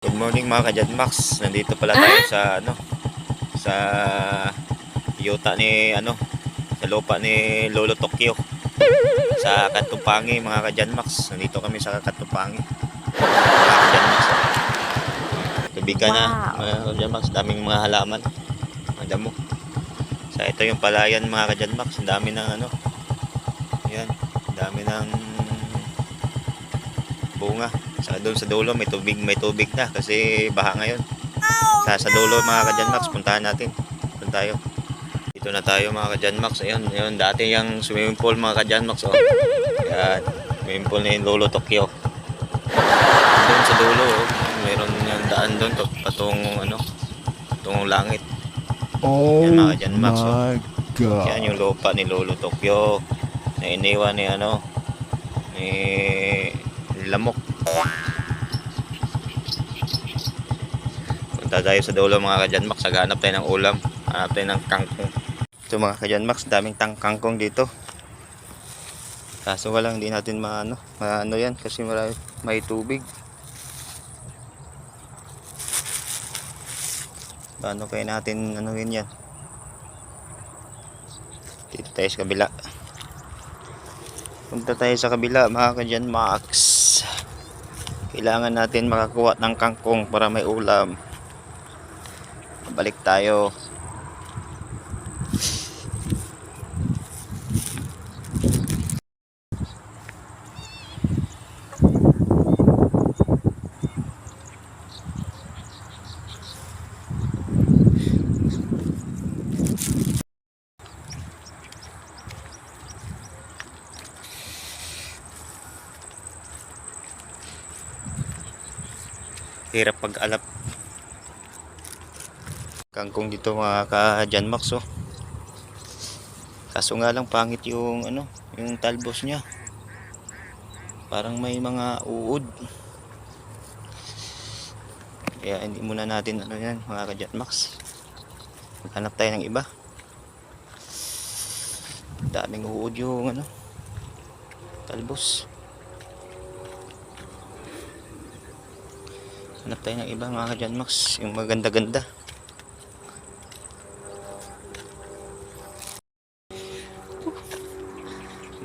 Good morning mga kadyan Max. Nandito pala tayo sa ano sa yuta ni ano sa lupa ni Lolo Tokyo sa Katupangi mga kadyan Max. Nandito kami sa Katupangi. Mga kadyan Max. Tubigan na mga kadyan Max. Daming mga halaman. Ang damo. Sa ito yung palayan mga kadyan Max. Ang dami ng ano. Yan. Ang dami ng bunga. Sa doon sa dulo may tubig, may tubig na kasi baha ngayon. Sa sa dulo mga kadyan Max, puntahan natin. Doon tayo. Dito na tayo mga kadyan Max. Ayun, ayun dati yung swimming pool mga kadyan Max oh. Yan, swimming pool ni Lolo Tokyo. Doon sa dulo, oh, meron yung daan doon to patungong ano, patungong langit. Oh Yan, mga dyan, Max, oh. God. Yan yung lupa ni Lolo Tokyo na iniwan ni ano ni Lamok. Tayo sa dulo mga kadyan Max, maghanap tayo ng ulam. Hanap tayo ng kangkong. Ito mga kadyan Max, daming tang kangkong dito. Kaso walang hindi natin maano, maano yan kasi marami, may tubig. Paano kaya natin ano yan? Dito tayo sa kabila. Punta tayo sa kabila mga kadyan Max. Kailangan natin makakuha ng kangkong para may ulam. Balik tayo. Hirap pag-alap. Kangkong dito mga ka-Jan Max oh. Kaso nga lang pangit yung ano, yung talbos niya. Parang may mga uod. Kaya hindi muna natin ano yan mga ka-Jan Max. Maghanap tayo ng iba. Daming uod yung ano, talbos. Hanap tayo ng iba mga ka-Jan Max. Yung maganda-ganda.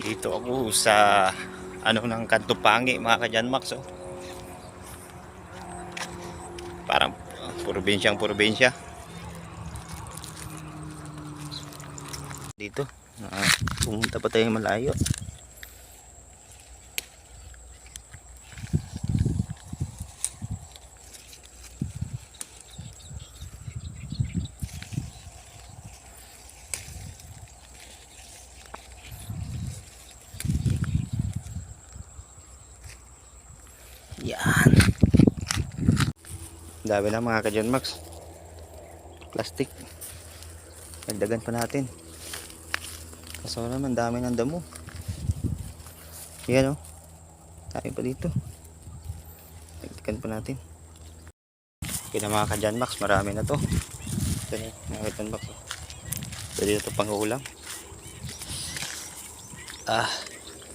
Dito ako sa ano ng Kantupangi mga ka-Jan Max. Oh. Parang uh, probinsyang probinsya. Dito. Uh, pumunta pa tayo malayo. Yan. Dami na mga ka-John Max. Plastic. Dagdagan pa natin. Kaso naman dami ng damo. Yan o. Dami pa dito. Dagdagan pa natin. Okay na mga ka-John Max. Marami na to. Ito na mga ka-John Max. oh. Pwede na ito pang ulam. Ah.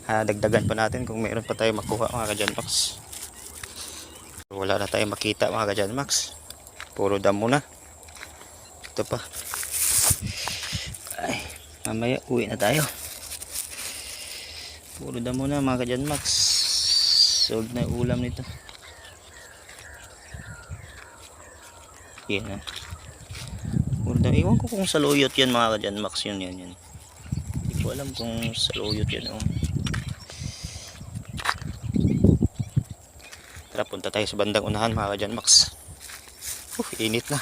ah, dagdagan pa natin kung meron pa tayo makuha mga ka-John Max. Wala na tayong makita mga kadyan Max. Puro damo na. Ito pa. Ay, mamaya uwi na tayo. Puro damo na mga kadyan Max. Sold na ulam nito. Yan na. Puro damo. Iwan ko kung saluyot yan mga kadyan Max. Yun yan yan. Hindi ko alam kung saluyot yan. Oh. Tara, punta tayo sa bandang unahan mga kadyan Max. Uh, init na.